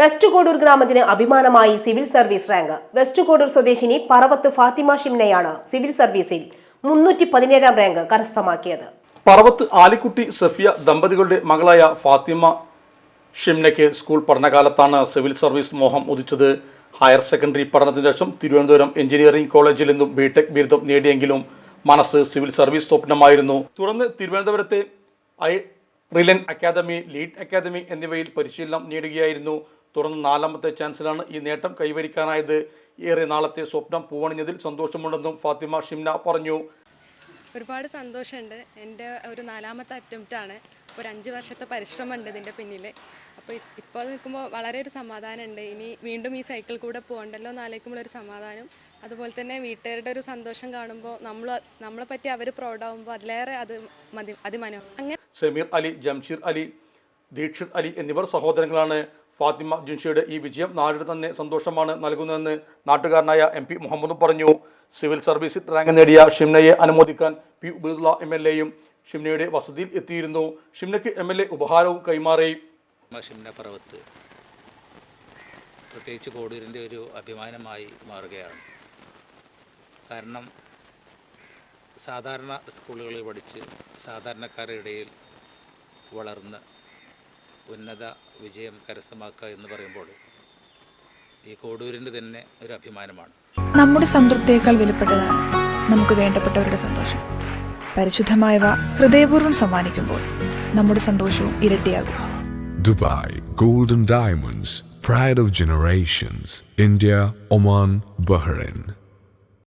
West Kodur ഗ്രാമത്തിന് അഭിമാനമായി civil service rank. West Kodur സ്വദേശിനി പറവത്ത് ഫാത്തിമ ഷിംനയാണ് സിവിൽ സർവീസിൽ മുന്നൂറ്റി പതിനേഴാം റാങ്ക് കരസ്ഥമാക്കിയത്. പറവത്ത് ആലിക്കുട്ടി സഫിയ ദമ്പതികളുടെ മകളായ ഫാത്തിമ ഷിംനയ്ക്ക് സ്കൂൾ പഠനകാലത്താണ് സിവിൽ സർവീസ് മോഹം ഉദിച്ചത്. ഹയർ സെക്കൻഡറി പഠനത്തിന് ശേഷം തിരുവനന്തപുരം എഞ്ചിനീയറിംഗ് കോളേജിൽ നിന്നും ബിടെക് ബിരുദം നേടിയെങ്കിലും മനസ്സ് സിവിൽ സർവീസ് സ്വപ്നമായിരുന്നു തുടർന്ന് തിരുവനന്തപുരത്തെ ഐ റിലൻ അക്കാദമി ലീഡ് അക്കാദമി എന്നിവയിൽ പരിശീലനം നേടുകയായിരുന്നു തുടർന്ന് നാലാമത്തെ ചാൻസിലാണ് ഈ നേട്ടം കൈവരിക്കാനായത്. ഏറെ നാളത്തെ സ്വപ്നം പൂവണിഞ്ഞതിൽ സന്തോഷമുണ്ടെന്നും ഫാത്തിമ ഷിംന പറഞ്ഞു. ഒരുപാട് സന്തോഷമുണ്ട്. എന്റെ ഒരു നാലാമത്തെ അറ്റംപ്റ്റ് ആണ് ഒരു അഞ്ച് വർഷത്തെ പരിശ്രമമുണ്ട് ഇതിന്റെ പിന്നിൽ അപ്പോൾ ഇപ്പോൾ നിൽക്കുമ്പോൾ വളരെ ഒരു സമാധാനമുണ്ട്. ഇനി വീണ്ടും ഈ സൈക്കിൾ കൂടെ പോകണ്ടല്ലോ എന്ന് ആലോചിക്കുമ്പോൾ ഒരു സമാധാനം. അതുപോലെ തന്നെ വീട്ടുകാരുടെ ഒരു സന്തോഷം കാണുമ്പോൾ നമ്മൾ നമ്മളെ പറ്റി അവർ പ്രൗഡാകുമ്പോൾ അതിലേറെ അത് മതി അതിമനോ അങ്ങനെ സമീർ അലി ജംഷീർ അലി ദീക്ഷിത് അലി എന്നിവർ സഹോദരങ്ങളാണ്. ഫാത്തിമ ജിൻഷയുടെ ഈ വിജയം നാടിന് തന്നെ സന്തോഷമാണ് നൽകുന്നതെന്ന് നാട്ടുകാരനായ എം പി മുഹമ്മദ് പറഞ്ഞു. സിവിൽ സർവീസിൽ റാങ്ക് നേടിയ ഷിംനയെ അനുമോദിക്കാൻ പി ഉബൈദുള്ള എം എൽ എയും ഷിംനയുടെ വസതിയിൽ എത്തിയിരുന്നു. ഷിംനയ്ക്ക് എം എൽ എ ഉപഹാരവും കൈമാറി. ഷിംന പ്രത്യേകിച്ച് കോടൂരിന്റെ ഒരു അഭിമാനമായി മാറുകയാണ്. കാരണം സാധാരണ സ്കൂളുകളിൽ പഠിച്ച് സാധാരണക്കാരുടെ ഇടയിൽ വളർന്ന് ഉന്നത വിജയം കരസ്ഥമാക്കുക എന്ന് പറയുമ്പോൾ ഈ കോടൂരിന്റെ തന്നെ ഒരു അഭിമാനമാണ്. നമ്മുടെ സംതൃപ്തിയേക്കാൾ വിലപ്പെട്ടതാണ് നമുക്ക് വേണ്ടപ്പെട്ടവരുടെ സന്തോഷം. പരിശുദ്ധമായവ ഹൃദയപൂർവം സമ്മാനിക്കുമ്പോൾ നമ്മുടെ സന്തോഷവും ഇരട്ടിയാകും. Dubai golden diamonds pride of generations India Oman Bahrain.